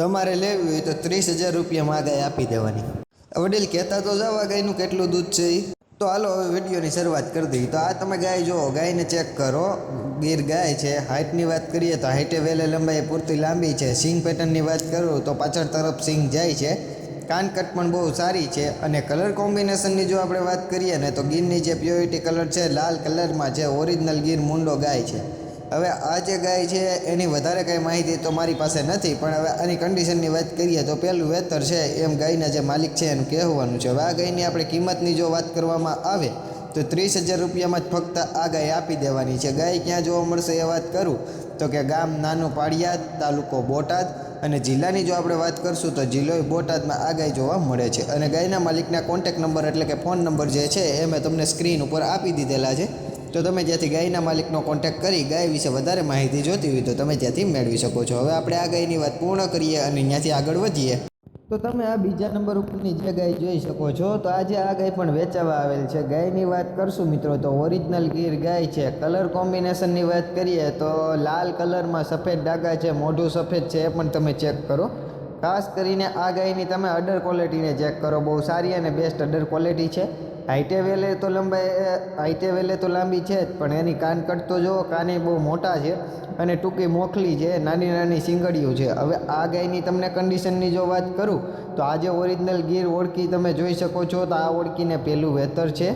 તમારે લેવી હોય તો ત્રીસ હજાર રૂપિયામાં આ ગાય આપી દેવાની. વડીલ કહેતા તો જવા ગાયનું કેટલું દૂધ છે. તો હાલો, હવે વિડીયોની શરૂઆત કરી દઈએ. તો આ તમે ગાય જુઓ, ગાયને ચેક કરો. ગીર ગાય છે. હાઇટની વાત કરીએ તો હાઇટે વેલે લંબાઈ પૂરતી લાંબી છે. સિંગ પેટર્નની વાત કરું તો પાછળ તરફ સિંગ જાય છે. કાનકટ પણ બહુ સારી છે. અને કલર કોમ્બિનેશનની જો આપણે વાત કરીએ ને તો ગીરની જે પ્યોરિટી કલર છે, લાલ કલરમાં છે ઓરિજિનલ ગીર મુંડો ગાય છે. હવે આ જે ગાય છે, એની વધારે કાંઈ માહિતી તો મારી પાસે નથી, પણ હવે આની કન્ડિશનની વાત કરીએ તો પહેલું વેતર છે, એમ ગાયના જે માલિક છે, એનું કહેવાનું છે. હવે આ ગાયની આપણે કિંમતની જો વાત કરવામાં આવે, તો ત્રીસ હજાર રૂપિયામાં જ ફક્ત આ ગાય આપી દેવાની છે. ગાય ક્યાં જોવા મળશે એ વાત કરું? તો કે ગામ નાનું પાડિયાદ તાલુકો બોટાદ, અને જિલ્લાની જો આપણે વાત કરશું, તો જિલ્લો બોટાદમાં આ ગાય જોવા મળે છે. અને ગાયના માલિકના કોન્ટેક નંબર એટલે કે ફોન નંબર જે છે, એ મેં તમને સ્ક્રીન ઉપર આપી દીધેલા છે. તો તમે જ્યાંથી ગાયના માલિકનો કોન્ટેક્ટ કરી ગાય વિશે વધારે માહિતી જોતી હોય તો તમે ત્યાંથી મેળવી શકો છો. હવે આપણે આ ગાયની વાત પૂર્ણ કરીએ અને ત્યાંથી આગળ વધીએ. તો તમે આ બીજા નંબર ઉપરની જે ગાય જોઈ શકો છો, તો આજે આ ગાય પણ વેચાવા આવેલ છે. ગાયની વાત કરશું મિત્રો, તો ઓરિજિનલ ગીર ગાય છે. કલર કોમ્બિનેશનની વાત કરીએ તો લાલ કલરમાં સફેદ ડાઘા છે, મોઢું સફેદ છે, એ પણ તમે ચેક કરો. ખાસ કરીને આ ગાયની તમે અડર ક્વોલિટીને ચેક કરો. બહુ સારી અને બેસ્ટ અડર ક્વોલિટી છે. હાઈટે વેલે તો લંબાઈ હાઈટે વેલે તો લાંબી છે જ, પણ એની કાન કટતો જુઓ, કાને બહુ મોટા છે અને ટૂંકી મોખલી છે, નાની નાની સિંગડીઓ છે. હવે આ ગાયની તમને કન્ડિશનની જો વાત કરું, તો આજે ઓરિજિનલ ગીર ઓળખી તમે જોઈ શકો છો, તો આ ઓળખીને પહેલું વેતર છે.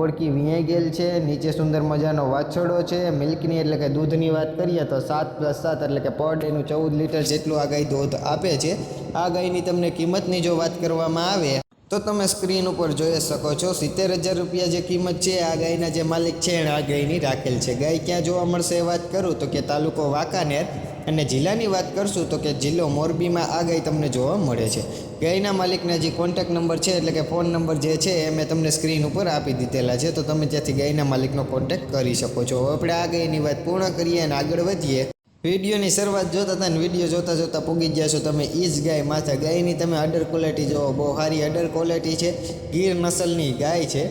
ઓળખી વિયાઈ ગયેલ છે, નીચે સુંદર મજાનો વાછડો છે, મિલ્કની એટલે કે દૂધની વાત કરીએ તો સાત પ્લસ સાત એટલે કે પર ડેનું ચૌદ લીટર જેટલું આ ગાય દૂધ આપે છે. આ ગાયની તમને કિંમતની જો વાત કરવામાં આવે તો તમે સ્ક્રીન ઉપર જોઈ શકો છો. સિત્તેર હજાર રૂપિયા જે કિંમત છે, આ ગાયના જે માલિક છે એણે આ ગાયની રાખેલ છે. ગાય ક્યાં જોવા મળશે એ વાત કરું તો કે તાલુકો વાંકાનેર. અને જિલ્લાની વાત કરશું તો કે જિલ્લો મોરબીમાં આ ગાય તમને જોવા મળે છે. ગાયના માલિકના જે કોન્ટેક નંબર છે, એટલે કે ફોન નંબર જે છે, એ મેં તમને સ્ક્રીન ઉપર આપી દીધેલા છે. તો તમે ત્યાંથી ગાયના માલિકનો કોન્ટેક કરી શકો છો. હવે આપણે આ ગાયની વાત પૂર્ણ કરીએ અને આગળ વધીએ. વિડીયોની શરૂઆત જોતા હતા ને વીડિયો જોતા જોતા પૂગી ગયા છો તમે એ જ ગાય માથા. ગાયની તમે અડર ક્વોલિટી જોવો, બહુ સારી અડર ક્વોલિટી છે. ગીર નસલની ગાય છે.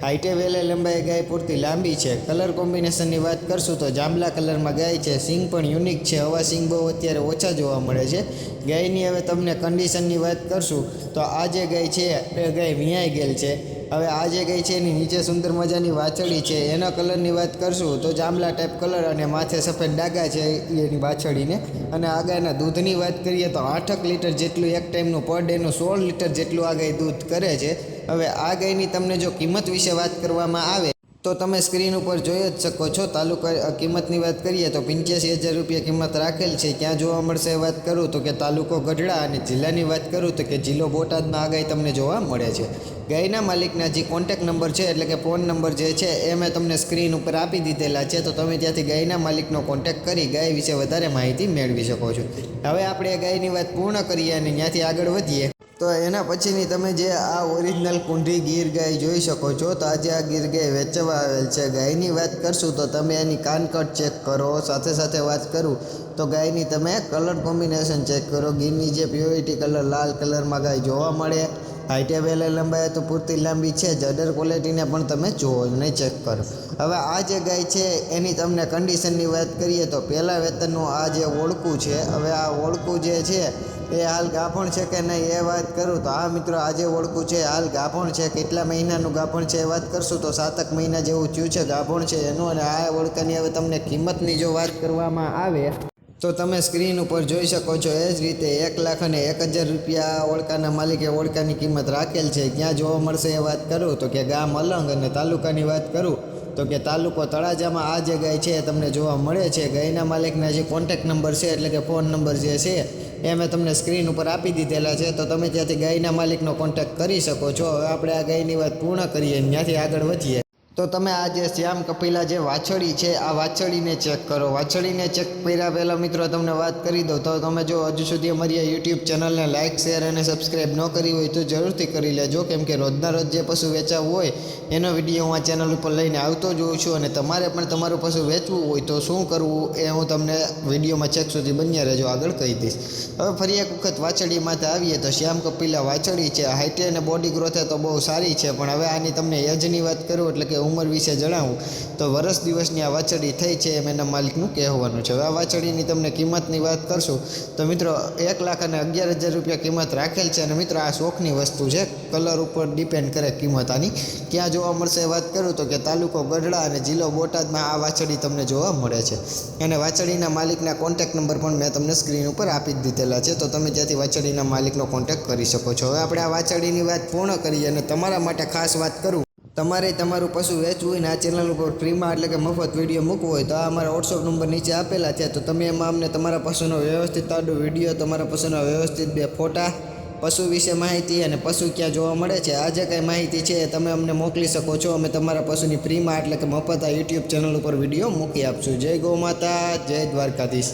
હાઈટે વેલે લંબાઈ ગાય પૂરતી લાંબી છે. કલર કોમ્બિનેશનની વાત કરશું તો જાંબલા કલરમાં ગાય છે. સિંગ પણ યુનિક છે. હવા સિંગ બહુ અત્યારે ઓછા જોવા મળે છે. ગાયની હવે તમને કન્ડિશનની વાત કરશું તો આ જે ગાય છે, એ ગાય વિયાઈ ગયેલ છે. હવે આ જે ગાય છે એની નીચે સુંદર મજાની વાછડી છે, એના કલરની વાત કરશું તો જાંબલા ટાઈપ કલર અને માથે સફેદ ડાઘા છે એની વાછડીને અને આ ગાયના દૂધની વાત કરીએ તો આઠક લીટર જેટલું એક ટાઈમનું પર ડેનું સોળ લીટર જેટલું આ ગાય દૂધ કરે છે. હવે આ ગાયની તમને જો કિંમત વિશે વાત કરવામાં આવે તો તમે સ્ક્રીન ઉપર જોઈ જ શકો છો. તાલુકા કિંમતની વાત કરીએ તો પંચ્યાસી હજાર રૂપિયા કિંમત રાખેલ છે. ક્યાં જોવા મળશે વાત કરું તો કે તાલુકો ગઢડા અને જિલ્લાની વાત કરું તો કે જિલ્લો બોટાદમાં આગાહી તમને જોવા મળે છે. ગાયના માલિકના જે કોન્ટેક નંબર છે એટલે કે ફોન નંબર જે છે એ મેં તમને સ્ક્રીન ઉપર આપી દીધેલા છે. તો તમે ત્યાંથી ગાયના માલિકનો કોન્ટેક કરી ગાય વિશે વધારે માહિતી મેળવી શકો છો. હવે આપણે ગાયની વાત પૂર્ણ કરીએ અને ત્યાંથી આગળ વધીએ. તો એના પછીની તમે જે આ ઓરિજિનલ કુંઢી ગીર ગાય જોઈ શકો છો, તો આજે આ ગીર ગાય વેચવા આવેલ છે. ગાયની વાત કરશું તો તમે એની કાનકટ ચેક કરો, સાથે સાથે વાત કરું તો ગાયની તમે કલર કોમ્બિનેશન ચેક કરો. ગીરની જે પ્યોરિટી કલર લાલ કલરમાં ગાય જોવા મળે. હાઈટે વેલે લંબાઈ તો પૂરતી લાંબી છે જ. અડર ક્વોલિટીને પણ તમે જુઓ અને ચેક કરો. હવે આ જે ગાય છે, એની તમને કન્ડિશનની વાત કરીએ તો પહેલાં વેતનનું આ જે ઓળખું છે, હવે આ ઓળખું જે છે, એ હાલ ગાભણ છે કે નહીં એ વાત કરું તો આ મિત્રો આજે ઓળખું છે, હાલ ગાભણ છે, કેટલા મહિનાનું ગાભણ છે એ વાત કરશું તો સાતક મહિના જેવું થયું છે ગાભણ છે એનું અને આ ઓળખાની હવે તમને કિંમતની જો વાત કરવામાં આવે તો તમે સ્ક્રીન ઉપર જોઈ શકો છો એ જ રીતે એક લાખ અને એક હજાર રૂપિયા ઓળખાના માલિકે ઓળખાની કિંમત રાખેલ છે. ક્યાં જોવા મળશે એ વાત કરું? તો કે ગામ અલંગ અને તાલુકાની વાત કરું, તો કે તાલુકો તળાજામાં આ જે ગાય છે તમને જોવા મળે છે. ગાયના માલિકના જે કોન્ટેક નંબર છે, એટલે કે ફોન નંબર જે છે, એ મેં તમને સ્ક્રીન ઉપર આપી દીધેલા છે. તો તમે ત્યાંથી ગાયના માલિકનો કોન્ટેક કરી શકો છો. હવે આપણે આ ગાયની વાત પૂર્ણ કરીએ ત્યાંથી આગળ વધીએ. તો તમે આ જે શ્યામ કપિલા જે વાછડી છે, આ વાછડીને ચેક કરો. વાછડીને ચેક કર્યા પહેલાં મિત્રો તમને વાત કરી દઉં. તો તમે જો હજુ સુધી અમારી આ યુટ્યુબ ચેનલને લાઇક શેર અને સબસ્ક્રાઈબ ન કરી હોય તો જરૂરથી કરી લેજો. કેમ કે રોજના રોજ જે પશુ વેચાવું હોય, એનો વીડિયો હું આ ચેનલ ઉપર લઈને આવતો જ હોઉં છું અને તમારે પણ તમારું પશુ વેચવું હોય તો શું કરવું એ હું તમને વિડીયોમાં ચેક સુધી બન્યા રહેજો. આગળ કહી દઈશ. હવે ફરી એક વખત વાછડી માથે આવીએ તો શ્યામ કપિલા વાછડી છે. હાઇટે અને બોડી ગ્રોથે તો બહુ સારી છે, પણ હવે આની તમને એજની વાત કરું એટલે કે ઉંમર વિશે જણાવું, તો વરસ દિવસની આ વાછડી થઈ છે એમ એના માલિકનું કહેવાનું છે. હવે આ વાછડીની તમને કિંમતની વાત કરશું, તો મિત્રો, એક લાખ અને અગિયાર હજાર રૂપિયા કિંમત રાખેલ છે અને મિત્રો, આ શોખની વસ્તુ છે. કલર ઉપર ડિપેન્ડ કરે કિંમત આની. ક્યાં જોવા મળશે વાત કરું તો કે તાલુકો ગઢડા અને જિલ્લો બોટાદમાં આ વાછડી તમને જોવા મળે છે. અને વાછડીના માલિકના કોન્ટેક્ટ નંબર પણ મેં તમને સ્ક્રીન ઉપર આપી દીધેલા છે, તો તમે ત્યાંથી વાછડીના માલિકનો કોન્ટેક્ટ કરી શકો છો. હવે આપણે આ વાછડીની વાત પૂર્ણ કરીએ અને તમારા માટે ખાસ વાત કરું. તમારે તમારું પશુ વેચવું હોય ને આ ચેનલ ઉપર ફ્રીમાં એટલે કે મફત વીડિયો મૂકવો હોય તો આ અમારા વોટ્સઅપ નંબર નીચે આપેલા છે. તો તમે એમાં અમને તમારા પશુનો વ્યવસ્થિત તાડો વીડિયો તમારા પશુના વ્યવસ્થિત બે ફોટા, પશુ વિશે માહિતી અને પશુ ક્યાં જોવા મળે છે, આ જે કંઈ માહિતી છે તમે અમને મોકલી શકો છો. અમે તમારા પશુની ફ્રીમાં એટલે કે મફત આ યુટ્યુબ ચેનલ ઉપર વીડિયો મૂકી આપશું. જય ગૌ માતા, જય દ્વારકાધીશ.